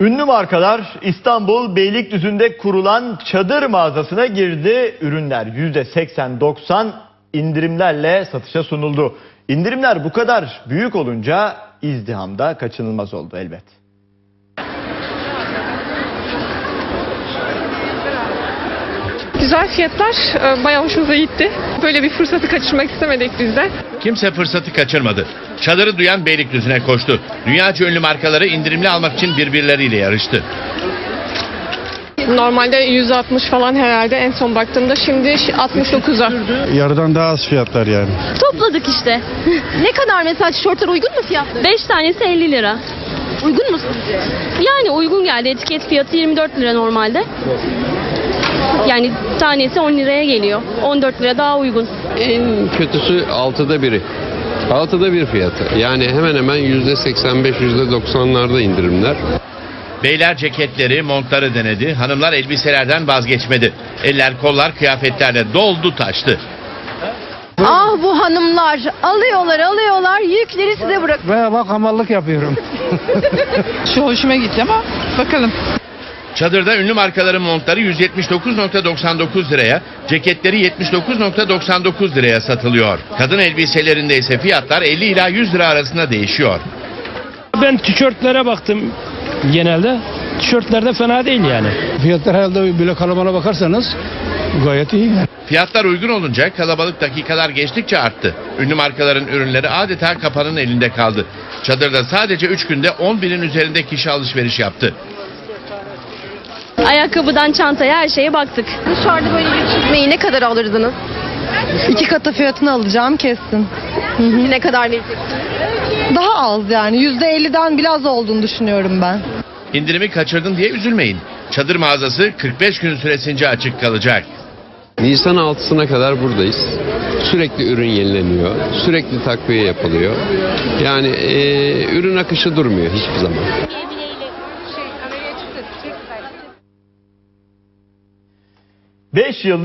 Ünlü markalar İstanbul Beylikdüzü'nde kurulan çadır mağazasına girdi. Ürünler %80-90 indirimlerle satışa sunuldu. İndirimler bu kadar büyük olunca izdihamda kaçınılmaz oldu elbet. Güzel fiyatlar e, bayağı hoşumuza gitti. Böyle bir fırsatı kaçırmak istemedik biz de. Kimse fırsatı kaçırmadı. Çadırı duyan Beylikdüzü'ne koştu. Dünyaca ünlü markaları indirimli almak için birbirleriyle yarıştı. Normalde 160 falan herhalde en son baktığımda şimdi 69'a. Yarıdan daha az fiyatlar yani. Topladık işte. Ne kadar mesela tişörtler uygun mu fiyatları? 5 tanesi 50 lira. Uygun mu sizce? Yani uygun geldi. Etiket fiyatı 24 lira normalde. Yani tanesi 10 liraya geliyor. 14 lira daha uygun. En kötüsü altıda biri. Altıda bir fiyatı. Yani hemen hemen yüzde 85, yüzde 90'larda indirimler. Beyler ceketleri, montları denedi. Hanımlar elbiselerden vazgeçmedi. Eller kollar kıyafetlerle doldu taştı. Ah bu hanımlar alıyorlar alıyorlar yükleri size bırak. Ve bak hamallık yapıyorum. Şu hoşuma gitti ama bakalım. Çadırda ünlü markaların montları 179.99 liraya, ceketleri 79.99 liraya satılıyor. Kadın elbiselerinde ise fiyatlar 50 ila 100 lira arasında değişiyor. Ben tişörtlere baktım genelde. Tişörtler de fena değil yani. Fiyatlar herhalde böyle kalamana bakarsanız gayet iyi. Fiyatlar uygun olunca kalabalık dakikalar geçtikçe arttı. Ünlü markaların ürünleri adeta kapanın elinde kaldı. Çadırda sadece 3 günde 10 binin üzerinde kişi alışveriş yaptı. Ayakkabıdan çantaya her şeye baktık. Dışarıda böyle bir çizmeyi ne kadar alırdınız? İki katı fiyatını alacağım kesin. Ne kadar vereceksiniz? Daha az yani. Yüzde elliden biraz olduğunu düşünüyorum ben. İndirimi kaçırdın diye üzülmeyin. Çadır mağazası 45 gün süresince açık kalacak. Nisan 6'sına kadar buradayız. Sürekli ürün yenileniyor. Sürekli takviye yapılıyor. Yani eee, ürün akışı durmuyor hiçbir zaman. 5 yıl